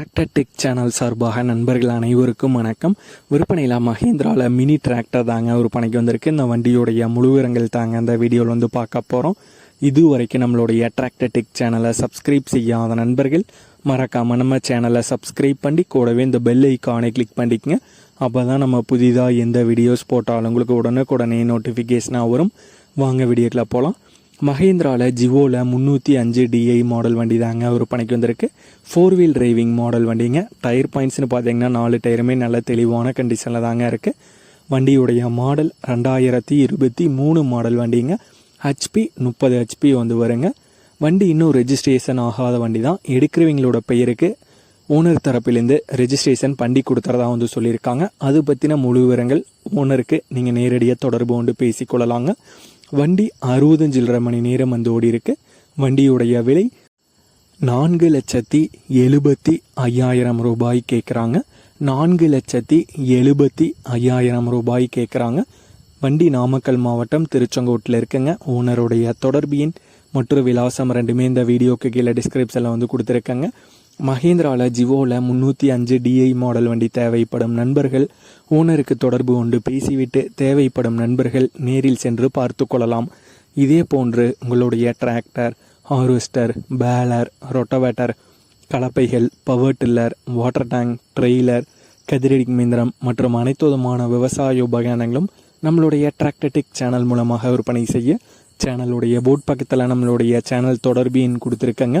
Tractor tech channel சார்பாக நண்பர்கள் அனைவருக்கும் வணக்கம். விற்பனையில் மகேந்திராவில் மினி டிராக்டர் தாங்க விற்பனைக்கு வந்திருக்கு. இந்த வண்டியுடைய முழுவிரங்கள் தாங்க அந்த வீடியோவில் வந்து பார்க்க போகிறோம் இது வரைக்கும் நம்மளுடைய டிராக்டர் டெக் சேனலை சப்ஸ்கிரைப் செய்யாத நண்பர்கள் மறக்காமல் நம்ம சேனலை சப்ஸ்கிரைப் பண்ணி கூடவே இந்த பெல் ஐக்கானை கிளிக் பண்ணிக்கங்க. அப்போ தான் நம்ம புதிதாக எந்த வீடியோஸ் போட்டாலும் உங்களுக்கு உடனுக்குடனே நோட்டிஃபிகேஷனாக வரும். வாங்க வீடியோக்கில் போகலாம் மகேந்திராவில் ஜிவோவில் முந்நூற்றி அஞ்சு டிஐ மாடல் வண்டி தாங்க ஒரு பணிக்கு வந்திருக்கு. ஃபோர் வீல் டிரைவிங் மாடல் வண்டிங்க. டயர் பாயிண்ட்ஸ்னு பார்த்தீங்கன்னா நாலு டயருமே நல்ல தெளிவான கண்டிஷனில் தாங்க இருக்குது வண்டியுடைய மாடல் ரெண்டாயிரத்தி இருபத்தி மூணு மாடல் வண்டிங்க. ஹெச்பி முப்பது ஹெச்பி வந்து வருங்க. வண்டி இன்னும் ரெஜிஸ்ட்ரேஷன் ஆகாத வண்டி தான் எடுக்கிறவங்களோட பெயருக்கு ஓனர் தரப்பிலேருந்து ரெஜிஸ்ட்ரேஷன் பண்ணி கொடுத்துறதா வந்து சொல்லியிருக்காங்க. அது பற்றின முழு விவரங்கள் ஓனருக்கு நீங்கள் நேரடியாக தொடர்பு கொண்டு பேசிக்கொள்ளலாங்க வண்டி அறுபது சில்லரை மணி நேரம் வந்து ஓடி இருக்கு வண்டியுடைய விலை நான்கு லட்சத்தி எழுபத்தி ஐயாயிரம் ரூபாய் கேட்குறாங்க. நான்கு லட்சத்தி எழுபத்தி ஐயாயிரம் ரூபாய் கேட்குறாங்க. வண்டி நாமக்கல் மாவட்டம் திருச்செங்கோட்டில் இருக்குங்க. ஓனருடைய தொடர்பு எண் மற்றும் விலாசம் ரெண்டுமே இந்த வீடியோக்கு கீழே டிஸ்கிரிப்ஷனில் வந்து கொடுத்துருக்கேங்க. மஹேந்திராவில் ஜிவோவில் முந்நூற்றி அஞ்சு டிஐ மாடல் வண்டி தேவைப்படும் நண்பர்கள் ஓனருக்கு தொடர்பு கொண்டு பேசிவிட்டு தேவைப்படும் நண்பர்கள் நேரில் சென்று பார்த்து கொள்ளலாம். இதே போன்று உங்களுடைய tractor harvester baler rotavator கலப்பைகள் power tiller water tank trailer கதிரடி மிந்திரம் மற்றும் அனைத்து விதமான விவசாய உபகரணங்களும் நம்மளுடைய டிராக்டடிக் சேனல் மூலமாக விற்பனை செய்ய சேனலுடைய போட் பக்கத்தில் நம்மளுடைய சேனல் தொடர்பு எண் கொடுத்துருக்கங்க.